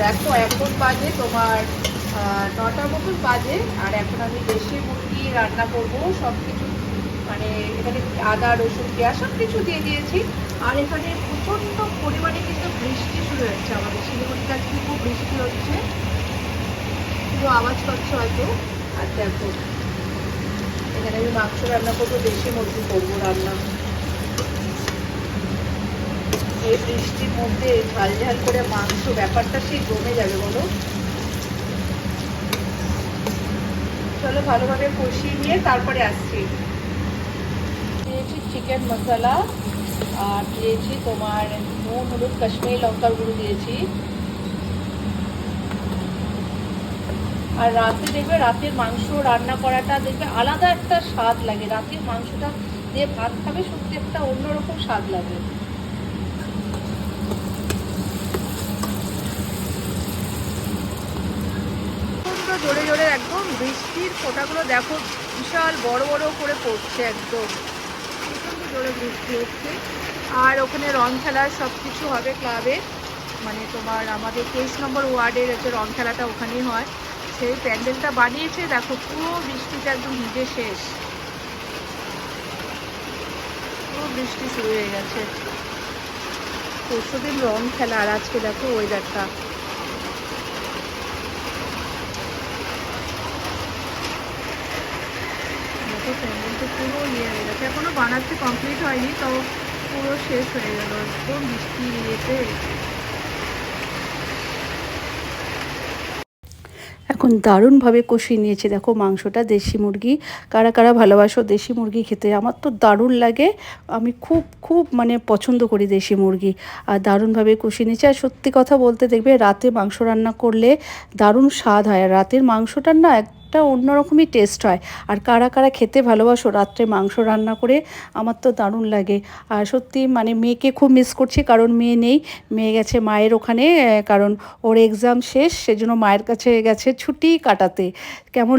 দেখো এখন বাজে তোমার আহ, নটা মতন বাজে আর এখন আমি দেশি মুরগি রান্না করব সব কিছু মানে এখানে আদা রসুন পেঁয়াজ সব কিছু দিয়ে দিয়েছি। আর এখানে প্রচণ্ড পরিমাণে কিন্তু বৃষ্টি শুরু হচ্ছে আমাদের। শিলিগুড়িতে আজকে খুব বৃষ্টি হচ্ছে। পুরো আওয়াজ পাচ্ছে হয়তো। আর দেখো এখানে আমি মাংস রান্না করব দেশি মুরগি করব রান্না। এই বৃষ্টির মধ্যে ঝাল ঝাল করে মাংস, ব্যাপারটা সেই জমে যাবে বলো। চলো ভালোভাবে কষিয়ে নিয়ে তারপরে আসছি। দিয়েছি চিকেন মশলা আর দিয়েছি তোমার নুন, হলুদ, কাশ্মীরি লঙ্কার গুঁড়ো দিয়েছি। আর রাতে দেখবে রাতের মাংস রান্না করাটা দেখবে আলাদা একটা স্বাদ লাগে। রাতের মাংসটা দিয়ে ভাত খাবে, সত্যি একটা অন্যরকম স্বাদ লাগে। প্রচণ্ড জোরে জোরে একদম বৃষ্টির ফোঁটাগুলো দেখো, বিশাল বড় বড় করে পড়ছে একদম। প্রচণ্ড জোরে বৃষ্টি হচ্ছে। আর ওখানে রং খেলা সব কিছু হবে ক্লাবে। মানে তোমার আমাদের তেইশ নম্বর ওয়ার্ডের হচ্ছে রং খেলাটা ওখানেই হয়। সেই প্যান্ডেলটা বানিয়েছে, দেখো পুরো বৃষ্টিটা একদম ভিজে শেষ। পুরো বৃষ্টি শুরু হয়ে গেছে। পরশুদিন রং খেলা আর আজকে দেখো ওয়েদারটা দেখো প্যান্ডেলটা পুরো ইয়ে হয়ে গেছে। এখনও বানাতে কমপ্লিট হয়নি, তো পুরো শেষ হয়ে গেল। একদম বৃষ্টি ইয়েতে। এখন দারুণভাবে কষিয়ে নিয়েছে। দেখো মাংসটা দেশি মুরগি। কারা কারা ভালোবাসো দেশি মুরগি খেতে, আমার তো দারুণ লাগে। আমি খুব খুব মানে পছন্দ করি দেশি মুরগি। আর দারুণভাবে কষিয়ে নিয়েছে। আর সত্যি কথা বলতে দেখবে, রাতে মাংস রান্না করলে দারুণ স্বাদ হয়। আর রাতের মাংসটার না একটা অন্যরকমই টেস্ট হয়। আর কারা কারা খেতে ভালোবাসো, রাত্রে মাংস রান্না করে আমার তো দারুণ লাগে। আর সত্যি মানে মেয়েকে খুব মিস করছি, কারণ মেয়ে নেই। মেয়ে গেছে মায়ের ওখানে, কারণ ওর এক্সাম শেষ, সেজন্য মায়ের কাছে গেছে ছুটি কাটাতে। কেমন